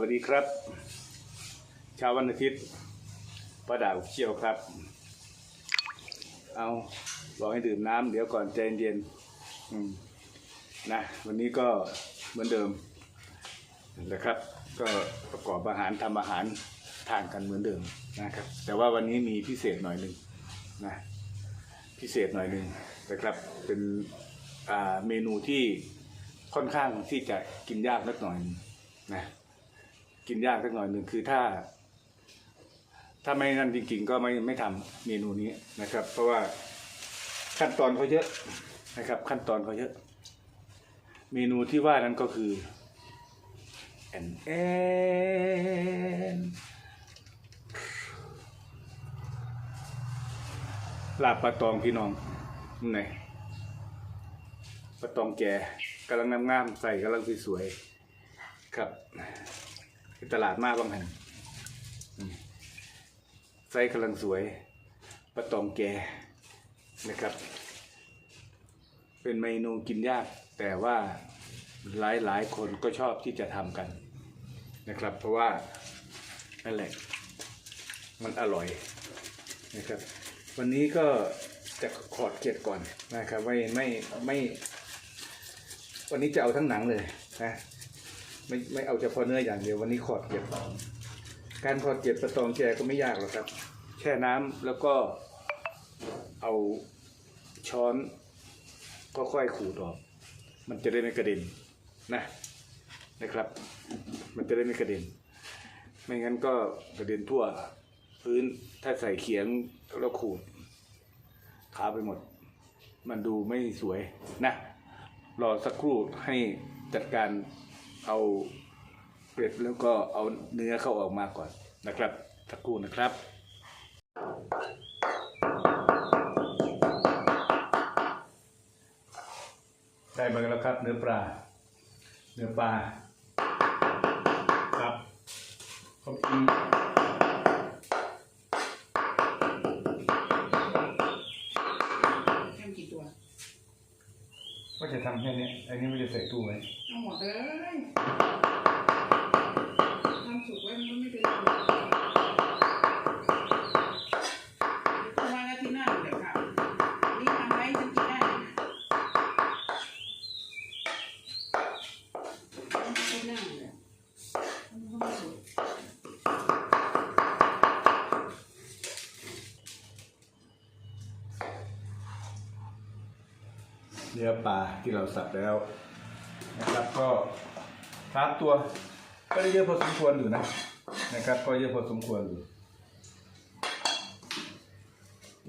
วัสดีครับเช้าวันอาทิตย์ป้าดาวเชี่ยวครับ เอาบอกให้ดื่มน้ำเดี๋ยวก่อนใจเย็นๆนะวันนี้ก็เหมือนเดิมนะครับ ก็ประกอบอาหารทำอาหารทานกันเหมือนเดิมนะครับ แต่ว่าวันนี้มีพิเศษหน่อยหนึ่งนะพิเศษหน่อยหนึ่งนะครับ เป็นเมนูที่ค่อนข้างที่จะกินยากนิดหน่อยหนึ่งนะ กินยากสักหน่อยหนึ่งคือถ้า ถ้าไม่นั่นจริง ๆ ก็ไม่ไม่ทำเมนูนี้นะครับ เพราะว่าขั้นตอนเขาเยอะนะครับ ขั้นตอนเขาเยอะ เมนูที่ว่านั้นก็คือแอนแอนลาบปลาตองพี่น้องนี่ไงปลาตองแก่กำลังงามๆใส่กำลังสวยๆครับ ที่ตลาดมากบางแห่งไส้กำลังสวยปลาตองแกนะครับ เป็นเมนูกินยาก แต่ว่าหลายหลายคนก็ชอบที่จะทำกันนะครับ เพราะว่านั่นแหละมันอร่อยนะครับ วันนี้ก็จะขอดเกล็ดก่อนนะครับ ไม่ไม่ไม่ วันนี้จะเอาทั้งหนังเลยนะ ไม่ไม่เอาเฉพาะเนื้ออย่างเดียววันนี้ขอดเกล็ดการขอดเกล็ดปลาตองแกก็ไม่ยากหรอกครับ แช่น้ำแล้วก็เอาช้อนก็ค่อยขูดออก มันจะได้ไม่กระเด็นนะนะครับ มันจะได้ไม่กระเด็น ไม่งั้นก็กระเด็นทั่วพื้นถ้าใส่เขียงแล้วขูดขาไปหมด มันดูไม่สวยนะ รอสักครู่ให้จัดการ เอาเกล็ดแล้วก็เอาเนื้อเข้าออกมาก่อนนะครับสักครู่นะครับได้มาแล้วครับ เนื้อปลา เนื้อปลาครับผมกินทำกี่ตัวว่าจะทำแค่นี้ อันนี้ไม่จะใส่ตู้ไว้เอาหมดเลยทำสุกไว้มันก็ไม่เป็นไรประมาณอาทิตย์หน้าเดี๋ยวค่ะ นี่ทำไว้จะกินได้นะอาทิตย์หน้าเดี๋ยวมันก็ไม่สุก เนื้อ ปลาที่เราสับแล้วนะครับ ก็ครับตัวก็ได้เยอะพอสมควรอยู่นะนะครับ ก็เยอะพอสมควรอยู่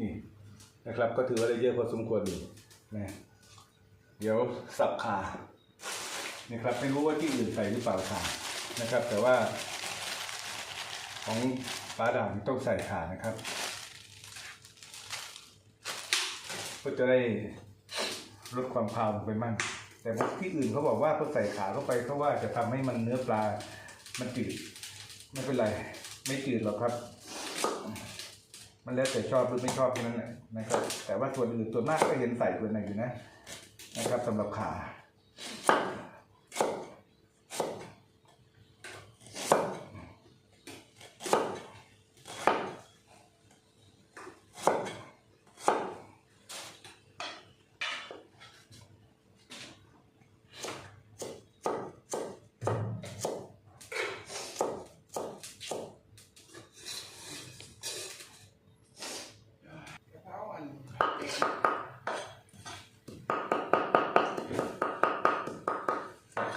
นี่นะครับ ก็ถือว่าได้เยอะพอสมควรอยู่นะเดี๋ยวสับขานะครับไม่รู้ว่าที่อื่นใส่หรือเปล่าขานะครับ แต่ว่า ของปลาด่างต้องใส่ขานะครับ ก็จะได้ ลดความคาวลงไปมั่งแต่ที่อื่นเขาบอกว่าเขาใส่ขาเข้าไปเพราะว่าจะทำให้มันเนื้อปลา มันจืดไม่เป็นไร ไม่จืดหรอกครับ มันแล้วแต่ชอบหรือไม่ชอบแค่นั้นแหละนะครับ แต่ว่าส่วนอื่นส่วนมากก็เห็นใส่ส่วนไหนอยู่นะ นะครับสำหรับขา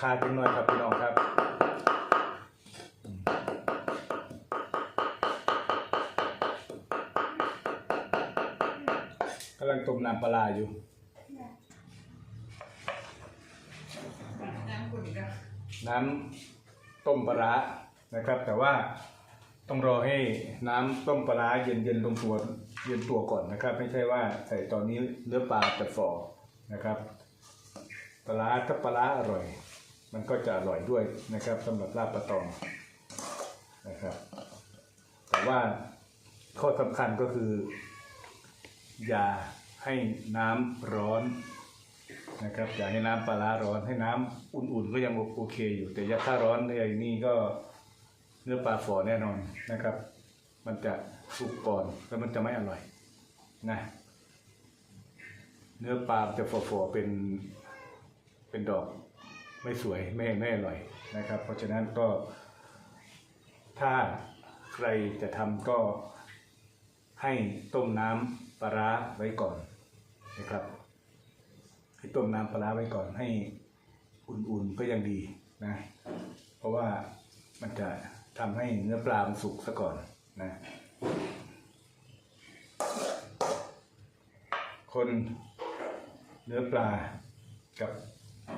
สับขาดนิดหน่อยครับพี่น้องครับกำลังต้มน้ำปลาอยู่น้ำกุ่นกันน้ำต้มปลานะครับ แต่ว่าต้องรอให้น้ำต้มปลาเย็นเย็นๆลงตัวเย็นตัวก่อนนะครับ ไม่ใช่ว่าใส่ตอนนี้เนื้อปลาจะฝ่อนะครับปลาถ้าปลาอร่อย มันก็จะอร่อยด้วยนะครับสำหรับลาบปลาตองนะครับ แต่ว่าข้อสำคัญก็คือ อย่าให้น้ำร้อนนะครับ อย่าให้น้ำปลาร้าร้อนให้น้ำอุ่นๆก็ยังโอเคอยู่ แต่ถ้าร้อนในนี่ก็เนื้อปลาฝอแน่นอนนะครับ มันจะสุกก่อนแล้วมันจะไม่อร่อยนะเนื้อปลาจะฝอๆเป็นเป็นดอก ไม่สวยไม่ไม่อร่อยนะครับ เพราะฉะนั้นก็ถ้าใครจะทำก็ให้ต้มน้ำปลาร้าไว้ก่อนนะครับให้ต้มน้ำปลาร้าไว้ก่อนให้อุ่นๆก็ยังดีนะเพราะว่ามันจะทำให้เนื้อปลามันสุกซะก่อนนะคนเนื้อปลากับ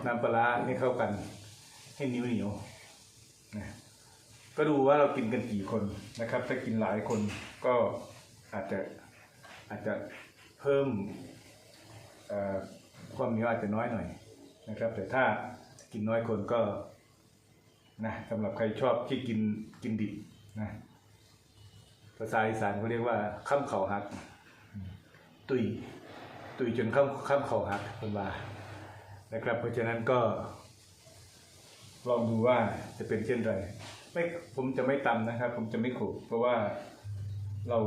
น้ำปลาร้าให้เข้ากัน ให้เหนียวเหนียวๆนะก็ดูว่าเรากินกันกี่คนนะครับ ถ้ากินหลายคนก็อาจจะอาจจะเพิ่มความเหนียวอาจจะน้อยหน่อยนะครับ แต่ถ้ากินน้อยคนก็นะสำหรับใครชอบที่กินกินดิบนะภาษาอีสานเขาเรียกว่าข้ามเข่าหัก ตุยตุยจนข้ามข้ามเข่าหักเป็นว่า นะครับ เพราะฉะนั้นก็ ลองดูว่าจะเป็นเช่นไรไม่ผมจะไม่ตำนะครับ ผมจะไม่โขลกเพราะว่าเรา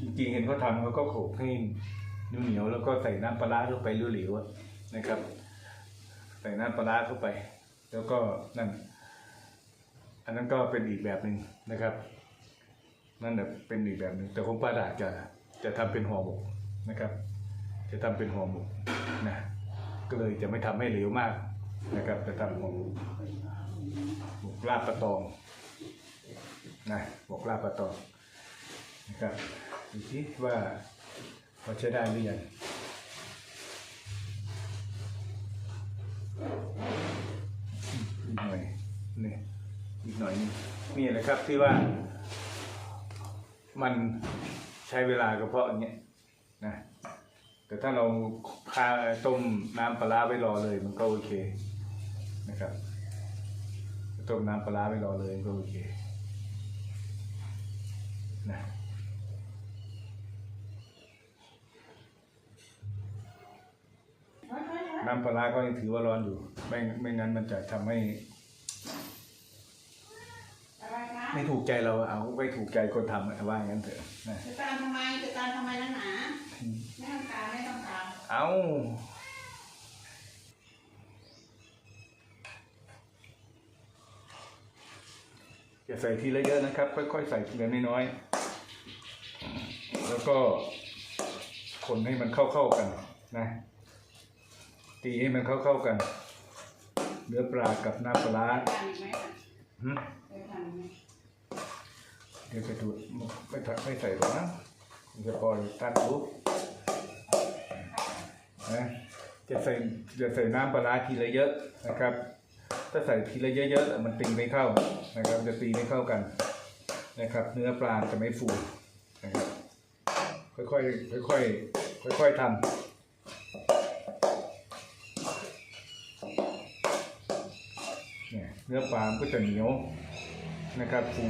จริงๆเห็นเขาทำเขาก็โขลกให้เหนียวๆแล้วก็ใส่น้ำปลาเข้าไปเหลวๆนะครับ ใส่น้ำปลาเข้าไป แล้วก็นั่น อันนั้นก็เป็นอีกแบบหนึ่งนะครับ นั่นแบบเป็นอีกแบบหนึ่งแต่ผมป้าดาจะจะทำเป็นห่อหมกนะครับ จะทำเป็นห่อหมกนะ ก็เลยจะไม่ทำให้เหลวมากนะครับจะทำห่อหมกหมกลาบปลาตองนะหมกลาบปลาตองนะครับดูที่ว่าพอใช้ได้หรือยังอีกหน่อยนี่อีกหน่อยนึงนี่แหละครับที่ว่ามันใช้เวลาก็เพาะอย่างเงี้ยนะแต่ถ้าเรา พาต้มน้ำปลาร้าไว้รอเลยมันก็โอเคนะครับต้มน้ำปลาร้าไว้รอเลยมันก็โอเคนะน้ำปลาร้าก็ยังถือว่าร้อนอยู่ ไม่ไม่งั้นมันจะทำให้ ไม่ถูกใจเราเอาไม่ถูกใจคนทำอะว่างั้นเถอะจะตามทำไมจะตามทำไมนักหนา เอาอย่าใส่ทีละเยอะนะครับ ค่อยๆ ใส่ทีละน้อยๆ แล้วก็คนให้มันเข้าๆกันนะ ตีให้มันเข้าๆกัน เนื้อปลากับน้ำปลาร้าทานอีกไหมหึเคยทานไหมเดี๋ยวจะดูไม่ถัไม่ใส่หรอกนะมันจะพอตั้งรูป นะจะใส่จะใส่น้ำปลาทีละเยอะนะครับ ถ้าใส่ทีละเยอะๆมันตีไม่เข้านะครับ จะตีไม่เข้ากันนะครับ เนื้อปลาจะไม่ฟูนะครับค่อยๆค่อยๆค่อยๆทำเนี่ยเนื้อปลามก็จะเหนียวนะครับฟู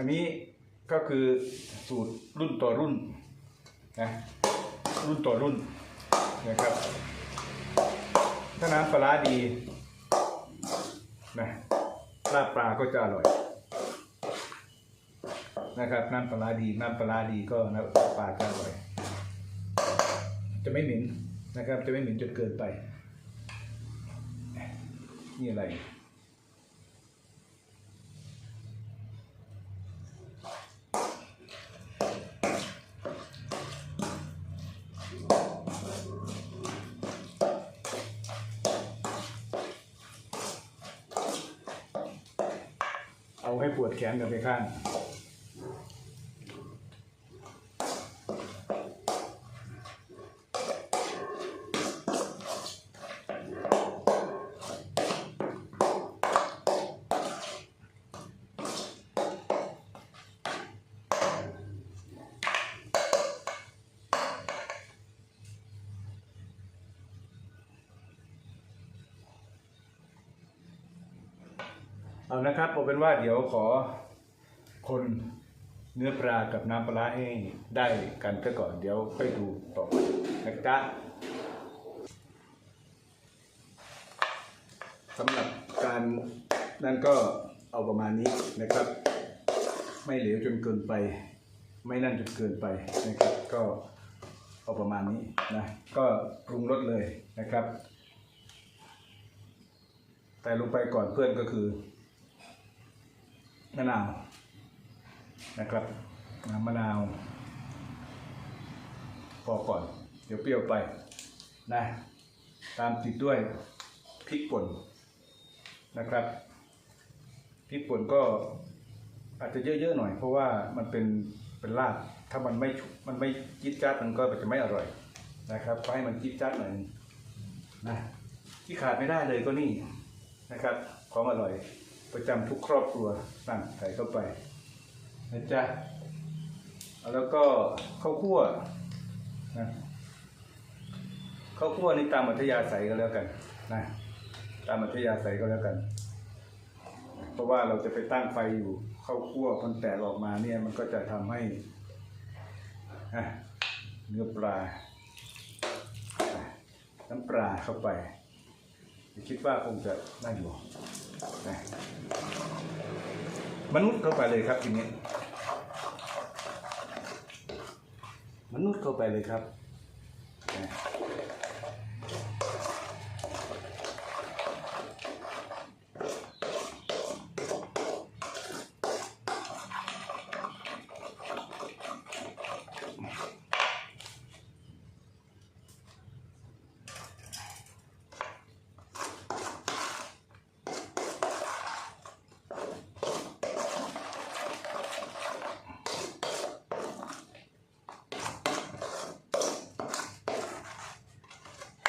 อันนี้ก็คือสูตรรุ่นต่อรุ่นนะรุ่นต่อรุ่นนะครับ ถ้าน้ำปลาดีนะลาบปลาก็จะอร่อยนะครับน้ำปลาดี น้ำปลาดีก็น้ำปลาจะอร่อย จะไม่เหม็นนะครับ จะไม่เหม็นจนเกินไป นี่อะไร เอาให้ปวดแขนกันไปข้าง เอานะครับเอาเป็นว่าเดี๋ยวขอคนเนื้อปลากับน้ำปลาร้าให้ได้กันซะก่อนเดี๋ยวค่อยดูต่อนะจ๊ะสำหรับการนั่นก็เอาประมาณนี้นะครับ ไม่เหลวจนเกินไป ไม่นั่นจนเกินไปนะครับ ก็เอาประมาณนี้นะก็ปรุงรสเลยนะครับ แต่ลงไปก่อนเพื่อนก็คือ มะนาวนะครับน้ำมะนาว พอก่อน เดี๋ยวเปรี้ยวไปนะ ตามติดด้วยพริกป่นนะครับพริกป่นก็อาจจะเยอะๆหน่อย เพราะว่ามันเป็นเป็นลาบถ้ามันไม่มันไม่จิ๊ดจ๊าดมันก็จะไม่อร่อยนะครับก็ให้มันจิ๊ดจ๊าดหน่อยนะที่ขาดไม่ได้เลยก็นี่นะครับ ของอร่อยประจำทุกครอบครัว นั่นใส่เข้าไปนะจ๊ะแล้วก็ข้าวคั่วนะข้าวคั่วนี่ตามอัธยาศัยก็แล้วกันนะตามอัธยาศัยก็แล้วกัน เพราะว่าเราจะไปตั้งไฟอยู่ข้าวคั่วพันแตกออกมาเนี่ยมันก็จะทำให้เนื้อปลา น้ำปลาเข้าไป คิดว่าคงจะได้อยู่ มนุษย์เข้าไปเลยครับทีนี้ มนุษย์เข้าไปเลยครับ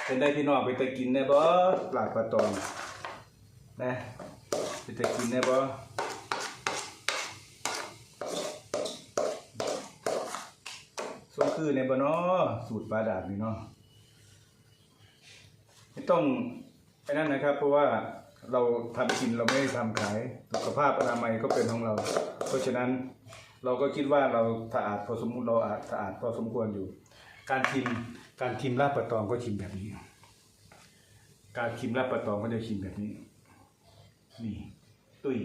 เป็นได้พี่น้องไปตะกินได้บ่ปลาปลาตองนะไปตะกินได้บ่ส้มคือในบ่เนาะสูตรปลาดาบนี่เนาะไม่ต้องไอ้นั่นนะครับ เพราะว่าเราทำกินเราไม่ได้ทำขายสุขภาพอนามัยก็เป็นของเรา เพราะฉะนั้นเราก็คิดว่าเราสะอาดพอสมมุติเราอาจสะอาดพอสมควรอยู่ การชิม การชิมลาบปลาตองก็ชิมแบบนี้ การชิมลาบปลาตองก็จะชิมแบบนี้ นี่ ตุ้ย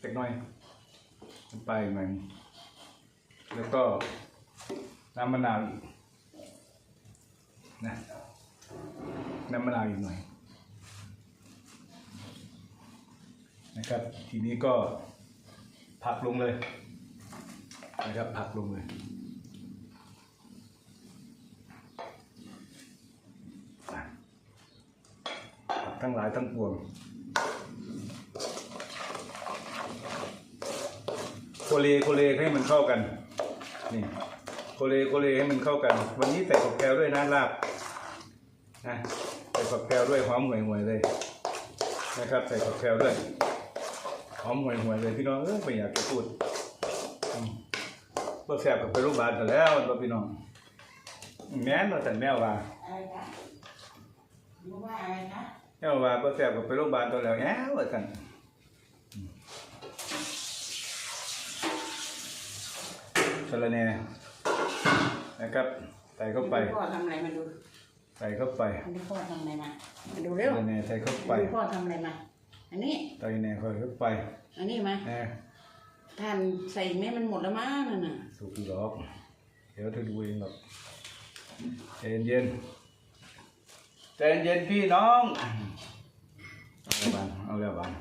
เล็กน้อยน้ำปหน่อยแล้วก็น้ำมะนาวอีกนะน้ำมะนาวอีกหน่อย นะครับ ทีนี้ก็ผักลงเลยนะครับผักลงเลยผักทั้งหลายทั้งปวงโคเลโคเลให้มันเข้ากันนี่โคเลโคเลให้มันเข้ากัน วันนี้ใส่ผักแพรวด้วยนะลาบนะใส่ผักแพรวด้วยหอมห่วยๆเลยนะครับ ใส่ผักแพรวด้วย หอมห่วยๆเลยพี่น้องเออไม่อยากจะพูดอืมบ่แซ่บกับไปโรงพยาบาลกันแล้วบ่พี่น้อง แม่นว่าแต่นแมวว่าอะไรนะรู้ว่าอะไรนะแมวว่าบ่แซ่บกับไปโรงพยาบาลตัวแล้วแอ้วว่าซั่นอืมสะระแหน่นะครับใส่เข้าไปพ่อทำอะไรมาดูใส่เข้าไปอันนี้พ่อทำอะไรมามาดูสะเร็วระแหน่ใส่เข้าไปดูพ่อทำอะไรมา อันนี้ใส่แหน่เข้าไปอันนี้มาแหน่ทานใส่ไม่มันหมดแล้วมั้งนั่นน่ะสุกหรอกเดี๋ยวเธอดูเองหรอกใจเย็นๆใจเย็นๆพี่น้องเอาแล้วบานเอาแล้วบาน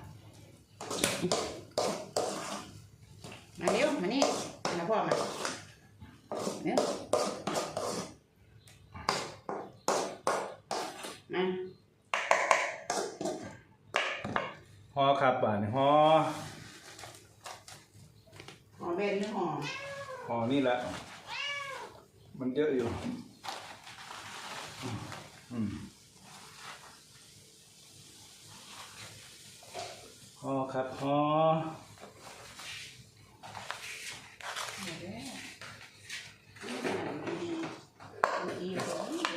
มาเร็วมานี่มาพ่อมาเร็วมา ฮอ ครับบานฮอหอมเบนหรือหอมฮอนี่แหละ มันเยอะอยู่อืมฮอครับฮอเดี๋ยวเด้อ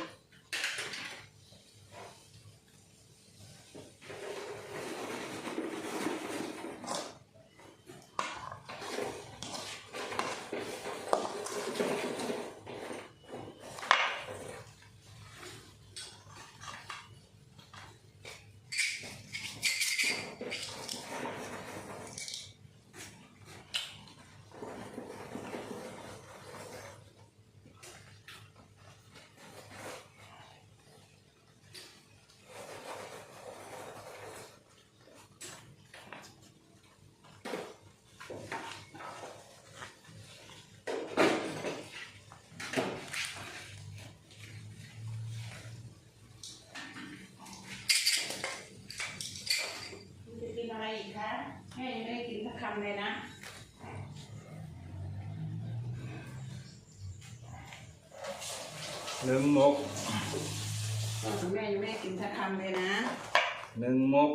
ำเลยนะ หนึ่งมกคุณแม่ยังไม่ได้กินสักคำเลยนะ หนึ่งมก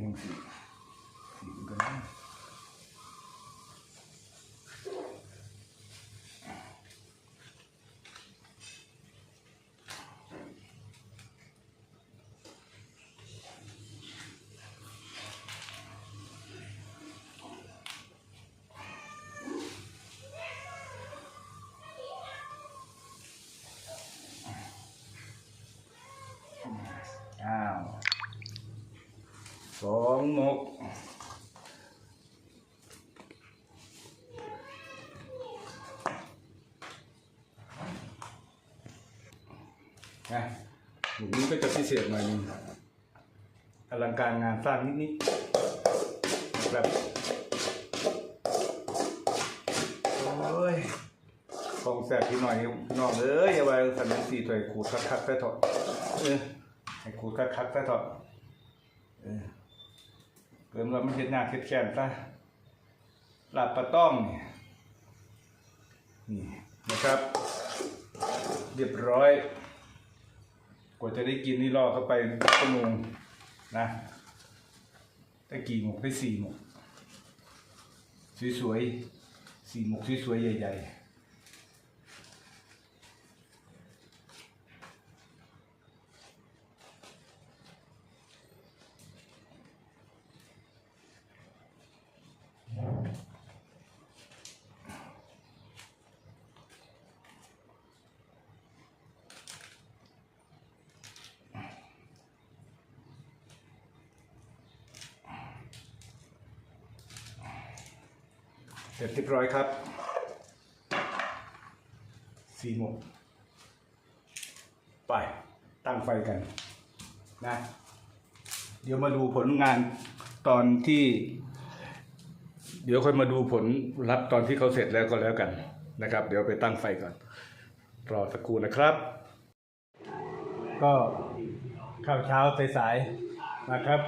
เป็นเอียงเอียงยังสิสีมันก็ได้อ้าว สองมกนะหมูนี้ก็จะพิเศษหน่อยนึงอลังการงานสร้างนิดๆนะครับโอ้ยของแสบพี่หน่อยพี่น้องเอ้ยอย่าไปสันนิษฐานถอยขูดคักๆไปถอดเออให้ขูดคักๆไปถอดเออ เกินว่ามันเห็ดหน้าเห็ดแค้นซะหลาบปลาต้องนี่นี่นะครับ เรียบร้อย กว่าจะได้กินนี่รอเข้าไปชั่วโมงนะได้กี่หมกได้สี่หมกสวยๆสี่หมกสวยๆใหญ่ ๆ เสร็จเรียบร้อยครับสี่โมงไปตั้งไฟกันนะ เดี๋ยวมาดูผลงานตอนที่ เดี๋ยวค่อยมาดูผลลัพธ์ตอนที่เขาเสร็จแล้วก็แล้วกันนะครับ เดี๋ยวไปตั้งไฟก่อน รอสักครู่นะครับ ก็ข้าวเช้าสายๆนะครับ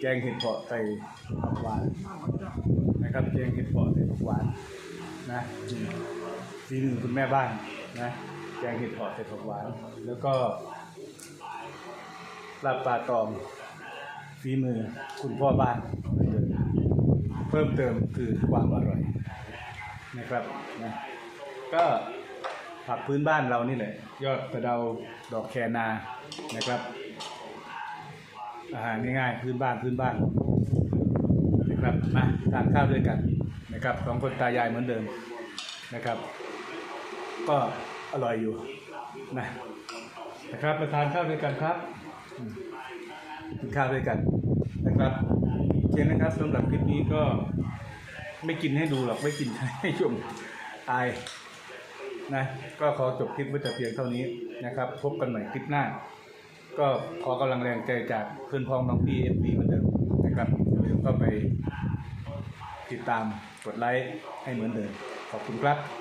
แกงเห็ดเผาะใส่ผักหวานนะครับแกงเห็ดเผาะใส่ผักหวานนะสีหนึ่งคุณแม่บ้านนะแกงเห็ดเผาะใส่ผักหวาน แล้วก็ลาบปลาตองฝีมือคุณพ่อบ้านเหมือนเดิมเพิ่มเติมคือความอร่อยนะครับนะก็ผักพื้นบ้านเรานี่แหละ ยอดกระเดาดอกแคนานะครับ อาหารง่ายๆพื้นบ้านพื้นบ้านนะครับมาทานข้าวด้วยกันนะครับสองคนตายายเหมือนเดิมนะครับ ก็อร่อยอยู่นะนะครับมาทานข้าวด้วยกันครับกินข้าวด้วยกันนะครับโอเคนะครับสำหรับคลิปนี้ก็ไม่กินให้ดูหรอกไม่กินให้ชมอายนะก็ขอจบคลิปไว้แต่เพียงเท่านี้นะครับ พบกันใหม่คลิปหน้า ก็ขอกำลังแรงใจจากเพื่อนพ้องน้องพี่เอฟบีเหมือนเดิมนะครับอย่าลืมเข้าไปติดตามกดไลค์ให้เหมือนเดิมขอบคุณครับ